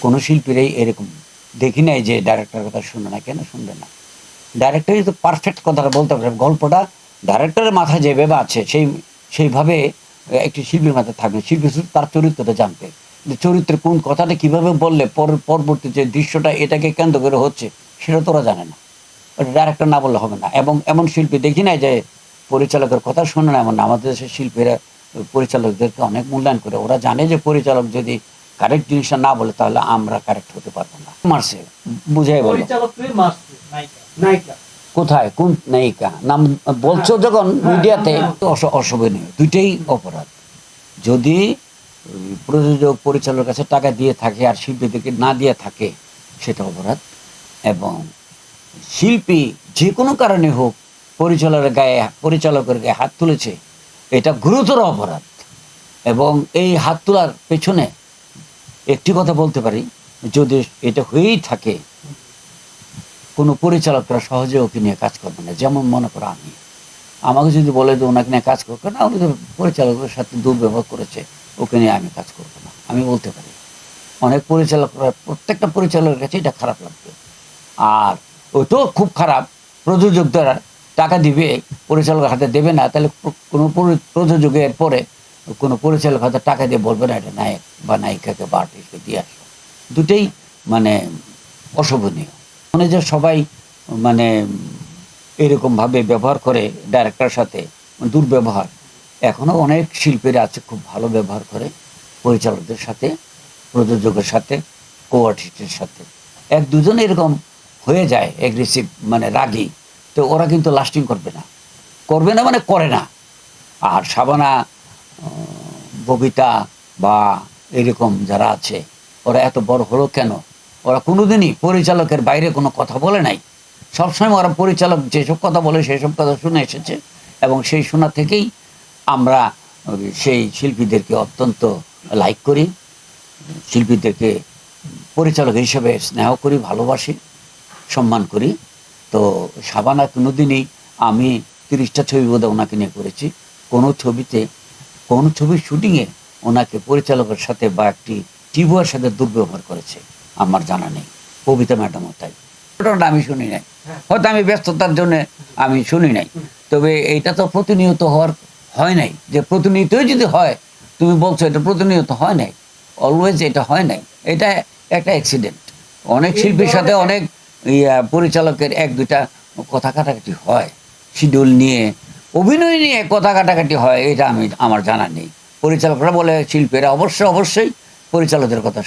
কোনো শিল্পীরাই এরকম দেখি নাই যে ডাইরেক্টর কথা শুনবে না, কেন শুনবে না? ডাইরেক্টরই তো পারফেক্ট কথাটা বলতে পারে। গল্পটা ডাইরেক্টরের মাথায় যেভাবে আছে, সেই, সেইভাবে একটি শিল্পীর মাথায় থাকবে। শিল্পী শুধু তার চরিত্রটা জানবে যে চরিত্রের কোন কথাটা কীভাবে বললে পর, পরবর্তী যে দৃশ্যটা এটাকে কেন্দ্র করে হচ্ছে, সেটা তোরা জানে না। ডাইরেক্টর না বললে হবে না। এবং এমন শিল্পী দেখি না যে পরিচালকের কথা শুনে না, এমন আমাদের দেশের শিল্পীরা, পরিচালকদেরকে অনেক মূল্যায়ন করে। ওরা জানে যে পরিচালক যদি কারেক্ট জিনিসটা না বলে তাহলে আমরা কারেক্ট হতে পারব না। মারছে বুঝাই বলো। কোথায়? কোন নায়িকা? নাম বলছো যখন মিডিয়াতে অস- অশোভনীয় দুইটাই অপরাধ। যদি প্রযোজক পরিচালকের কাছে টাকা দিয়ে থাকে আর শিল্পীদেরকে না দিয়ে থাকে সেটা অপরাধ। এবং শিল্পী যে কোনো কারণে হোক পরিচালকের গায়ে পরিচালকের গায়ে হাত তুলেছে এটা গুরুতর অপরাধ। এবং এই হাত তোলার পেছনে একটি কথা বলতে পারি, যদি এটা হয়েই থাকে, কোনো পরিচালকরা সহজে ওকে নিয়ে কাজ করবে না, যেমন মনে করো আমি। আমাকে যদি বলে যে ওনাকে নিয়ে কাজ করবে না, উনি তো পরিচালকের সাথে দুর্ব্যবহার করেছে, ওকে নিয়ে আমি কাজ করব না। আমি বলতে পারি, অনেক পরিচালকরা, প্রত্যেকটা পরিচালকের কাছে এটা খারাপ লাগবে। আর ওইটাও খুব খারাপ প্রযোজক দ্বারা টাকা দিবে, পরিচালকের হাতে দেবে না, তাহলে কোনো প্রযোজকের পরে কোনো পরিচালক হাতে টাকা দিয়ে বলবে না, এটা নায়ক বা নায়িকাকে বা আর্টিস্টকে দিয়ে আসো। দুটেই মানে অশোভনীয়। মানে যে সবাই মানে এরকমভাবে ব্যবহার করে ডাইরেক্টরের সাথে, দুর্ব্যবহার। এখনও অনেক শিল্পীরা আছে খুব ভালো ব্যবহার করে পরিচালকদের সাথে, প্রযোজকের সাথে কো আর্টিস্টের সাথে। এক দুজন এরকম হয়ে যায় এগ্রেসিভ মানে রাগী, তো ওরা কিন্তু লাস্টিং করবে না। করবে না মানে করে না। আর সাবানা ববিতা বা এরকম যারা আছে, ওরা এত বড় হলো কেন? ওরা কোনোদিনই পরিচালকের বাইরে কোনো কথা বলে নাই। সবসময় ওরা পরিচালক যেসব কথা বলে সেসব কথা শুনে এসেছে এবং সেই শোনা থেকেই আমরা সেই শিল্পীদেরকে অত্যন্ত লাইক করি, শিল্পীদেরকে পরিচালক হিসেবে স্নেহ করি, ভালোবাসি, সম্মান করি। তো সাবানা কোনোদিনই আমি তিরিশটা ছবি বোধ ওনাকে নিয়ে করেছি। কোনো ছবিতে কোনো ছবির শুটিংয়ে ওনাকে পরিচালকের সাথে বা একটি টিভুয়ার সাথে দুর্ব্যবহার করেছে আমার জানা নেই। কবিতা ম্যাডামও তাই। ঘটনাটা আমি শুনি নাই। হয়তো আমি ব্যস্ততার জন্য আমি শুনি নাই। তবে এইটা তো প্রতিনিয়ত হওয়ার হয় নাই। যে প্রতিনিয়তই যদি হয় তুমি বলছো এটা প্রতিনিয়ত হয় নাই। অলওয়েজ এটা হয় নাই। এটা একটা অ্যাক্সিডেন্ট অনেক শিল্পীর সাথে অনেক পরিচালকের এক দুইটা কথা কাটাকাটি হয়। শিডিউল নিয়ে অভিনয় নিয়ে কথা কাটাকাটি হয়, এটা আমি, আমার জানা নেই। পরিচালকরা বলে, শিল্পীরা অবশ্যই অবশ্যই পরিচালকদের কথা